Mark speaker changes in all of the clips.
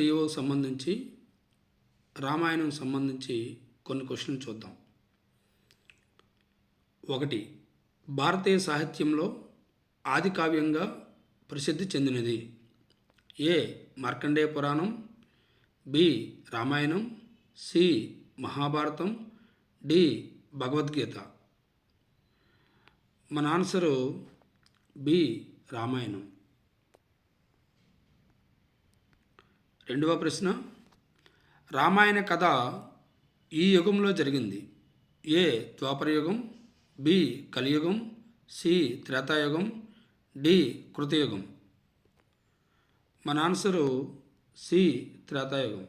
Speaker 1: ఈఓకి సంబంధించి రామాయణం సంబంధించి కొన్ని క్వశ్చన్లు చూద్దాం. ఒకటి భారతీయ సాహిత్యంలో ఆది కావ్యంగా ప్రసిద్ధి చెందినది. A Markandeya Puranam B Ramayanam C Mahabharatam D Bhagavadgita. మన ఆన్సరు బి రామాయణం. రెండవ ప్రశ్న. రామాయణ కథ ఈ యుగంలో జరిగింది. ఏ ద్వాపరయుగం బి కలియుగం సి త్రేతాయుగం డి కృతయుగం? మన ఆన్సరు సి త్రేతాయుగం.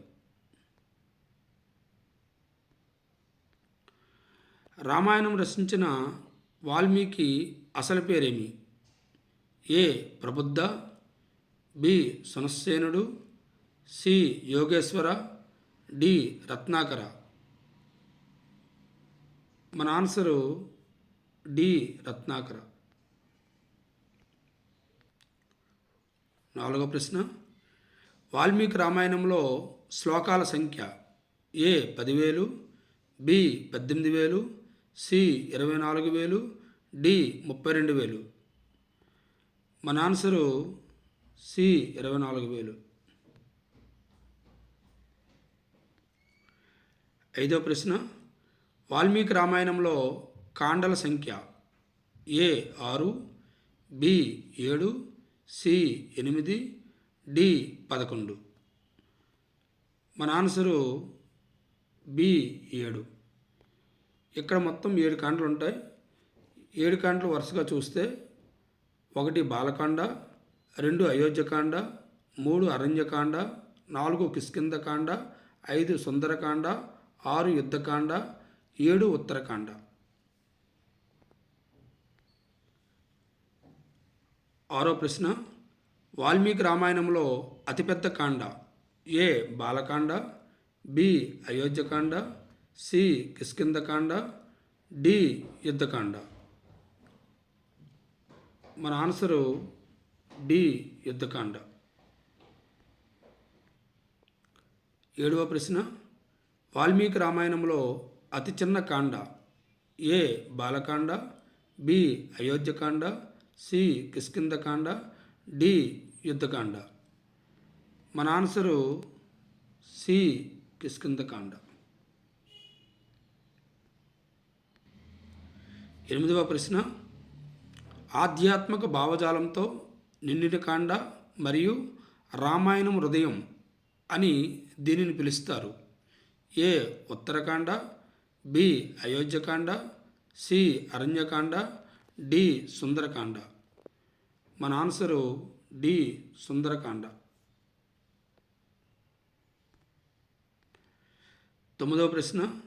Speaker 1: రామాయణం రచించిన వాల్మీకి అసలు పేరేమి? A Prabuddha B Sunassenudu C Yogeshwara D Ratnakara. మన ఆన్సరు డి రత్నాకర. నాలుగో ప్రశ్న. వాల్మీకి రామాయణంలో శ్లోకాల సంఖ్య ఏ పదివేలు బి పద్దెనిమిది వేలు సి ఇరవై నాలుగు వేలు డి ముప్పై రెండు వేలు. మన ఆన్సరు సి ఇరవై నాలుగు వేలు. ఐదో ప్రశ్న వాల్మీకి రామాయణంలో కాండల సంఖ్య ఏ ఆరు బి ఏడు సి ఎనిమిది డి పదకొండు? మన ఆన్సరు బి ఏడు. ఇక్కడ మొత్తం ఏడు కాండలు ఉంటాయి. ఏడు కాండలు వరుసగా చూస్తే ఒకటి బాలకాండ రెండు అయోధ్యకాండ మూడు అరణ్యకాండ నాలుగు కిష్కిందకాండ ఐదు సుందరకాండ ఆరు యుద్ధకాండ ఏడు ఉత్తరకాండ. ఆరో ప్రశ్న వాల్మీకి రామాయణంలో అతిపెద్ద కాండ A Balakanda B Ayodhyakanda C Kishkindhakanda D Yuddhakanda. మన ఆన్సరు డి యుద్ధకాండ. ఏడవ ప్రశ్న వాల్మీకి రామాయణంలో అతి చిన్న కాండ A Balakanda B Ayodhyakanda C Kishkindhakanda D Yuddhakanda. మన ఆన్సరు సి కిష్కిందకాండ ఎనిమిదవ ప్రశ్న ఆధ్యాత్మిక భావజాలంతో నిండిన కాండ మరియు రామాయణం హృదయం అని దీనిని పిలుస్తారు. A Uttarakanda B Ayodhyakanda C Aranyakanda D Sundarakanda. మన ఆన్సరు డి సుందరకాండ. తొమ్మిదవ ప్రశ్న.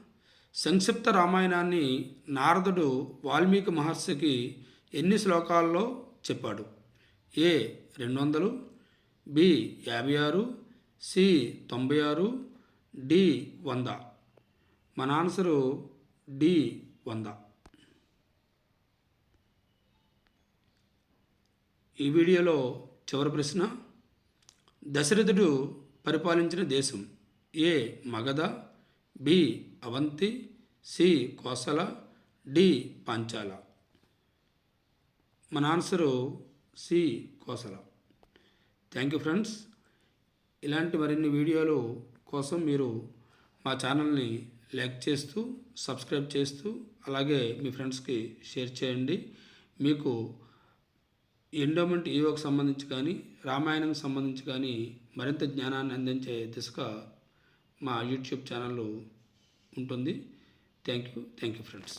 Speaker 1: సంక్షిప్త రామాయణాన్ని నారదుడు వాల్మీకి మహర్షికి ఎన్ని శ్లోకాల్లో చెప్పాడు? ఏ రెండు వందలు బి యాభై ఆరు సి తొంభై ఆరు డి వంద. మన ఆన్సరు డి వంద. ఈ వీడియోలో చివరి ప్రశ్న దశరథుడు పరిపాలించిన దేశం A Magadha B Avanti C Kosala D Panchala? మన answer C Kosala. Thank you friends. ఇలాంటి మరిన్ని వీడియోలు కోసం మీరు మా ఛానల్ని లైక్ చేస్తూ సబ్స్క్రైబ్ చేస్తూ అలాగే మీ ఫ్రెండ్స్కి షేర్ చేయండి. మీకు ఎండోమెంట్ ఈవోకి సంబంధించి కానీ రామాయణంకి సంబంధించి కానీ మరింత జ్ఞానాన్ని అందించే దిశగా మా యూట్యూబ్ ఛానల్ ఉంటుంది. Thank you. Thank you friends.